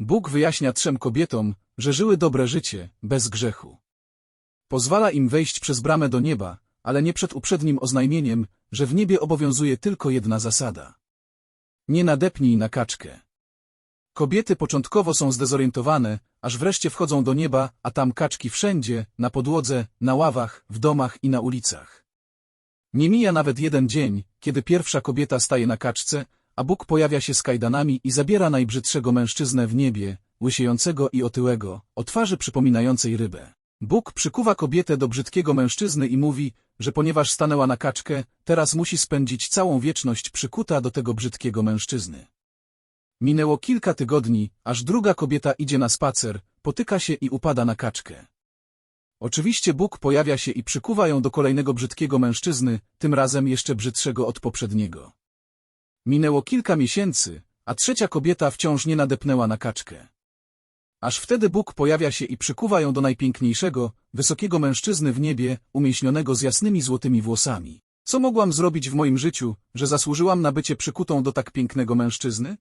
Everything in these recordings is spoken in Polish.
Bóg wyjaśnia trzem kobietom, że żyły dobre życie, bez grzechu. Pozwala im wejść przez bramę do nieba, ale nie przed uprzednim oznajmieniem, że w niebie obowiązuje tylko jedna zasada. Nie nadepnij na kaczkę. Kobiety początkowo są zdezorientowane, aż wreszcie wchodzą do nieba, a tam kaczki wszędzie, na podłodze, na ławach, w domach i na ulicach. Nie mija nawet jeden dzień, kiedy pierwsza kobieta staje na kaczce, a Bóg pojawia się z kajdanami i zabiera najbrzydszego mężczyznę w niebie, łysiejącego i otyłego, o twarzy przypominającej rybę. Bóg przykuwa kobietę do brzydkiego mężczyzny i mówi, że ponieważ stanęła na kaczkę, teraz musi spędzić całą wieczność przykuta do tego brzydkiego mężczyzny. Minęło kilka tygodni, aż druga kobieta idzie na spacer, potyka się i upada na kaczkę. Oczywiście Bóg pojawia się i przykuwa ją do kolejnego brzydkiego mężczyzny, tym razem jeszcze brzydszego od poprzedniego. Minęło kilka miesięcy, a trzecia kobieta wciąż nie nadepnęła na kaczkę. Aż wtedy Bóg pojawia się i przykuwa ją do najpiękniejszego, wysokiego mężczyzny w niebie, umieśnionego z jasnymi złotymi włosami. Co mogłam zrobić w moim życiu, że zasłużyłam na bycie przykutą do tak pięknego mężczyzny?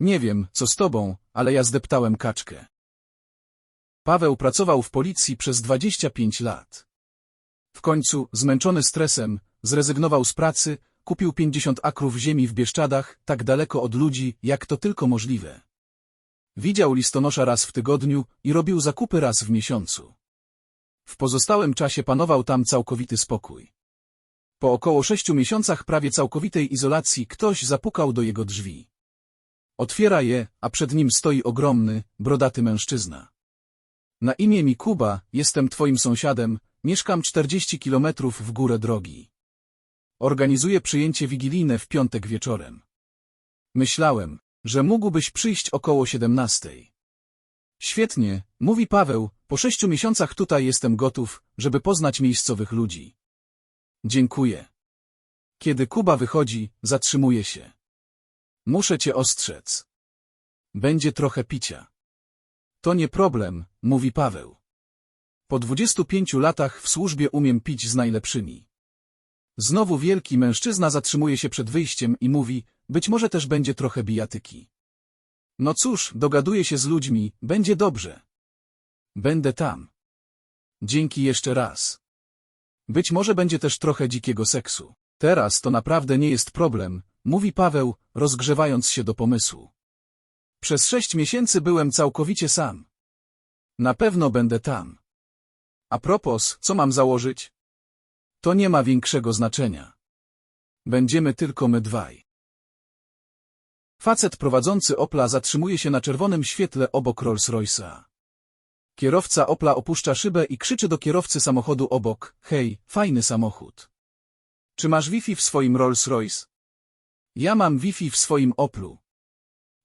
Nie wiem, co z tobą, ale ja zdeptałem kaczkę. Paweł pracował w policji przez 25 lat. W końcu, zmęczony stresem, zrezygnował z pracy, kupił 50 akrów ziemi w Bieszczadach, tak daleko od ludzi, jak to tylko możliwe. Widział listonosza raz w tygodniu i robił zakupy raz w miesiącu. W pozostałym czasie panował tam całkowity spokój. Po około sześciu miesiącach prawie całkowitej izolacji ktoś zapukał do jego drzwi. Otwiera je, a przed nim stoi ogromny, brodaty mężczyzna. Na imię mi Kuba, jestem twoim sąsiadem, mieszkam 40 kilometrów w górę drogi. Organizuję przyjęcie wigilijne w piątek wieczorem. Myślałem, że mógłbyś przyjść około 17. Świetnie, mówi Paweł, po sześciu miesiącach tutaj jestem gotów, żeby poznać miejscowych ludzi. Dziękuję. Kiedy Kuba wychodzi, zatrzymuje się. Muszę cię ostrzec. Będzie trochę picia. To nie problem, mówi Paweł. Po 25 latach w służbie umiem pić z najlepszymi. Znowu wielki mężczyzna zatrzymuje się przed wyjściem i mówi, być może też będzie trochę bijatyki. No cóż, dogaduję się z ludźmi, będzie dobrze. Będę tam. Dzięki jeszcze raz. Być może będzie też trochę dzikiego seksu. Teraz to naprawdę nie jest problem, mówi Paweł, rozgrzewając się do pomysłu. Przez sześć miesięcy byłem całkowicie sam. Na pewno będę tam. A propos, co mam założyć? To nie ma większego znaczenia. Będziemy tylko my dwaj. Facet prowadzący Opla zatrzymuje się na czerwonym świetle obok Rolls-Royce'a. Kierowca Opla opuszcza szybę i krzyczy do kierowcy samochodu obok, hej, fajny samochód. Czy masz Wi-Fi w swoim Rolls-Royce? Ja mam Wi-Fi w swoim Oplu.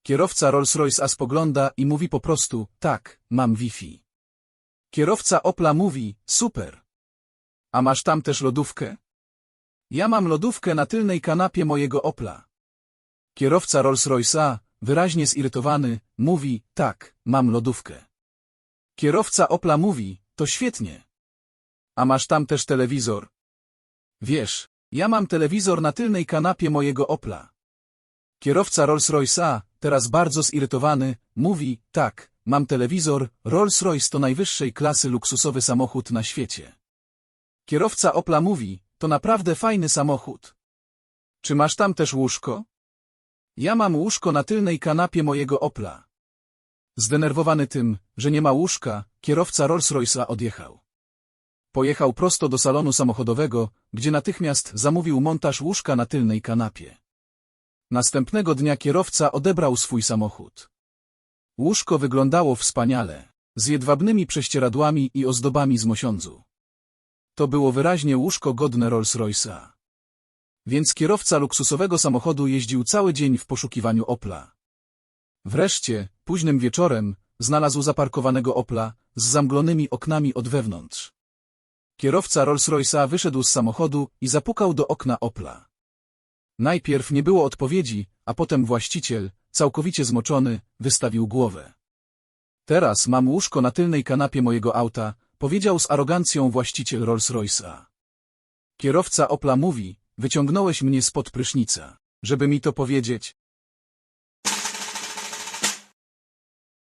Kierowca Rolls-Royce'a spogląda i mówi po prostu, tak, mam Wi-Fi. Kierowca Opla mówi, super. A masz tam też lodówkę? Ja mam lodówkę na tylnej kanapie mojego Opla. Kierowca Rolls-Royce'a, wyraźnie zirytowany, mówi, tak, mam lodówkę. Kierowca Opla mówi, to świetnie. A masz tam też telewizor? Wiesz, ja mam telewizor na tylnej kanapie mojego Opla. Kierowca Rolls-Royce'a, teraz bardzo zirytowany, mówi, tak, mam telewizor, Rolls-Royce to najwyższej klasy luksusowy samochód na świecie. Kierowca Opla mówi, to naprawdę fajny samochód. Czy masz tam też łóżko? Ja mam łóżko na tylnej kanapie mojego Opla. Zdenerwowany tym, że nie ma łóżka, kierowca Rolls-Royce'a odjechał. Pojechał prosto do salonu samochodowego, gdzie natychmiast zamówił montaż łóżka na tylnej kanapie. Następnego dnia kierowca odebrał swój samochód. Łóżko wyglądało wspaniale, z jedwabnymi prześcieradłami i ozdobami z mosiądzu. To było wyraźnie łóżko godne Rolls-Royce'a. Więc kierowca luksusowego samochodu jeździł cały dzień w poszukiwaniu Opla. Wreszcie, późnym wieczorem, znalazł zaparkowanego Opla z zamglonymi oknami od wewnątrz. Kierowca Rolls-Royce'a wyszedł z samochodu i zapukał do okna Opla. Najpierw nie było odpowiedzi, a potem właściciel, całkowicie zmoczony, wystawił głowę. Teraz mam łóżko na tylnej kanapie mojego auta, powiedział z arogancją właściciel Rolls-Royce'a. Kierowca Opla mówi, wyciągnąłeś mnie spod prysznica, żeby mi to powiedzieć.